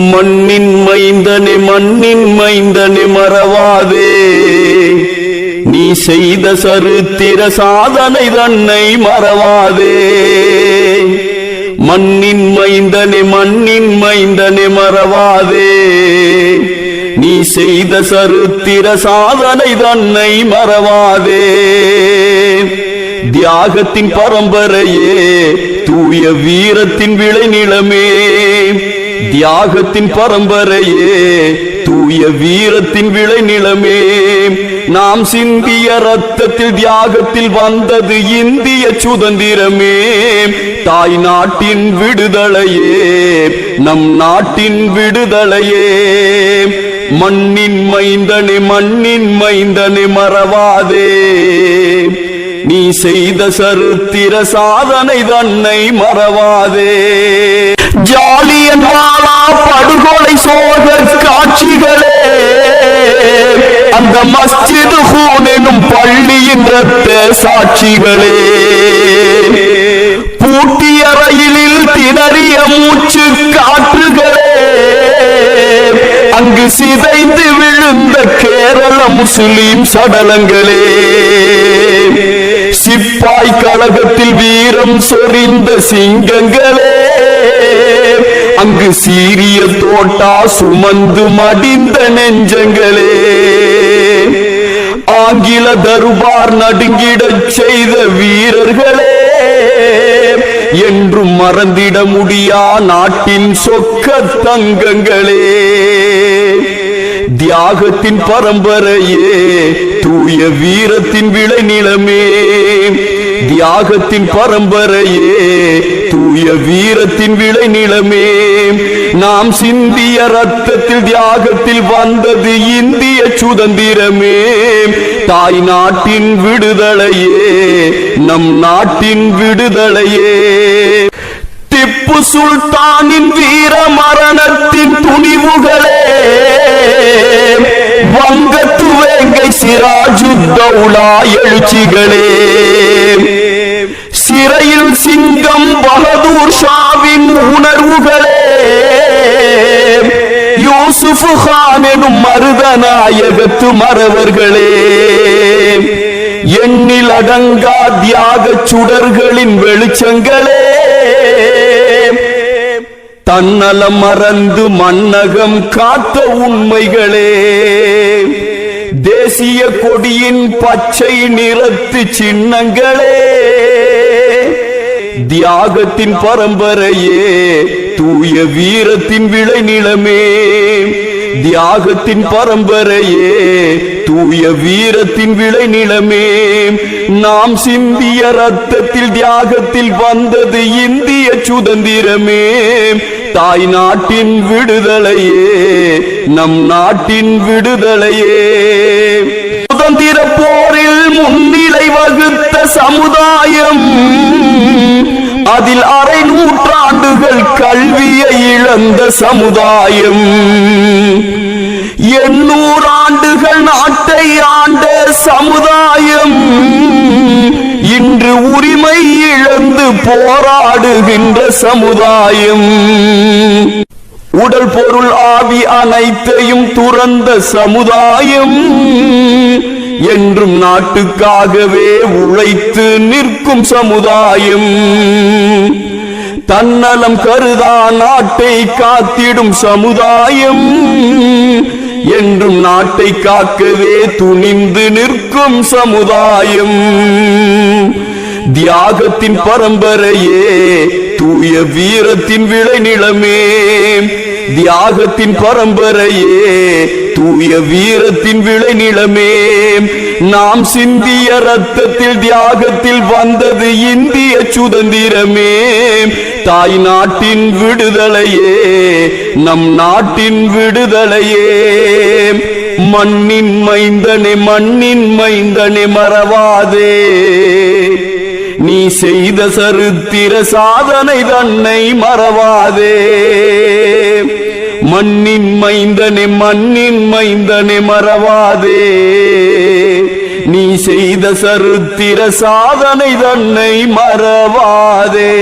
மண்ணின் மைந்தனே மண்ணின் மைந்தனே மறவாதே. நீ செய்த சரித்திர சாதனை தன்னை மறவாதே. மண்ணின் மைந்தனே மண்ணின் மைந்தனே மறவாதே. நீ செய்த சரித்திர சாதனை தன்னை மறவாதே. தியாகத்தின் பரம்பரையே தூய வீரத்தின் விளைநிலமே. தியாகத்தின் பரம்பரையே தூய வீரத்தின் விளைநிலமே. நாம் சிந்திய ரத்தத்தில் தியாகத்தில் வந்தது இந்திய சுதந்திரமே. தாய் நாட்டின் விடுதலையே நம் நாட்டின் விடுதலையே. மண்ணின் மைந்தனே மண்ணின் மைந்தனே மறவாதே. நீ செய்த சரித்திர சாதனை தன்னை மறவாதே. ஜாலி என்றாலா படுகொலை சோழர் காட்சிகளே. அந்த மஸ்ஜிது ஹூனெனும் எனும் பள்ளியின் ரத்த சாட்சிகளே. பூட்டிய ரயிலில் திணறிய மூச்சு காற்றுகளே. அங்கு சிதைந்து விழுந்த கேரள முஸ்லிம் சடலங்களே. சிப்பாய் கழகத்தில் வீரம் சொறிந்த சிங்கங்களே. அங்கு சீரிய தோட்டா சுமந்து மடிந்த நெஞ்சங்களே. ஆங்கில தருபார் நடுங்கிடச் செய்த வீரர்களே. என்றும் மறந்திட முடியா நாட்டின் சொக்க தங்கங்களே. தியாகத்தின் பரம்பரையே தூய வீரத்தின் விளைநிலமே. தியாகத்தின் பரம்பரையே தூய வீரத்தின் விளை நிலமே நாம் சிந்திய ரத்தத்தில் தியாகத்தில் வந்தது இந்திய சுதந்திரமே. தாய் நாட்டின் விடுதலையே நம் நாட்டின் விடுதலையே. திப்பு சுல்தானின் வீர மரணத்தின் துணிவுகளே வங்கத்து வேங்கை சிராஜுத்தௌலா எழுச்சிகளே. சிறையில் சிங்கம் பகதூர் ஷாவின் உணர்வுகளே. யூசுப் ஹான் எனும் மருதநாயகத்து மறவர்களே. எண்ணில் அடங்கா தியாக சுடர்களின் வெளிச்சங்களே. தன்னலம் மறந்து மன்னகம் காத்த உண்மைகளே. தேசிய கொடியின் பச்சை நிறத்து சின்னங்களே. தியாகத்தின் பரம்பரையே தூய வீரத்தின் விளைநிலமே தியாகத்தின் பரம்பரையே தூய வீரத்தின் விளைநிலமே நாம் சிந்திய ரத்தத்தில் தியாகத்தில் வந்தது இந்திய சுதந்திரமே. தாய் நாட்டின் விடுதலையே நம் நாட்டின் விடுதலையே. சுதந்திர போரில் முன்னிலை வகுத்த சமுதாயம் அதில் அரை நூற்றாண்டுகள் கல்வியை இழந்த சமுதாயம். எண்ணூறு ஆண்டுகள் நாட்டை ஆண்ட சமுதாயம் இன்று உரிமை இழந்து போராடுகின்ற சமுதாயம். உடல் பொருள் ஆவி அனைத்தையும் துறந்த சமுதாயம். என்றும் நாட்டுக்காகவே உழைத்து நிற்கும் சமுதாயம். தன்னலம் கருதா நாட்டை காத்திடும் சமுதாயம். என்றும் நாட்டை காக்கவே துணிந்து நிற்கும் சமுதாயம். தியாகத்தின் பரம்பரையே தூய வீரத்தின் விளைநிலமே. தியாகத்தின் பரம்பரையே தூய வீரத்தின் விளைநிலமே. நாம் சிந்திய ரத்தத்தில் தியாகத்தில் வந்தது இந்திய சுதந்திரமே. தாய் நாட்டின் விடுதலையே நம் நாட்டின் விடுதலையே. மண்ணின் மைந்தனே மண்ணின் மைந்தனே மறவாதே. நீ செய்த சரித்திர சாதனை தன்னை மறவாதே. மண்ணின் மைந்தனே மண்ணின் மைந்தனே மறவாதே. நீ செய்த சரித்திர சாதனை தன்னை மறவாதே.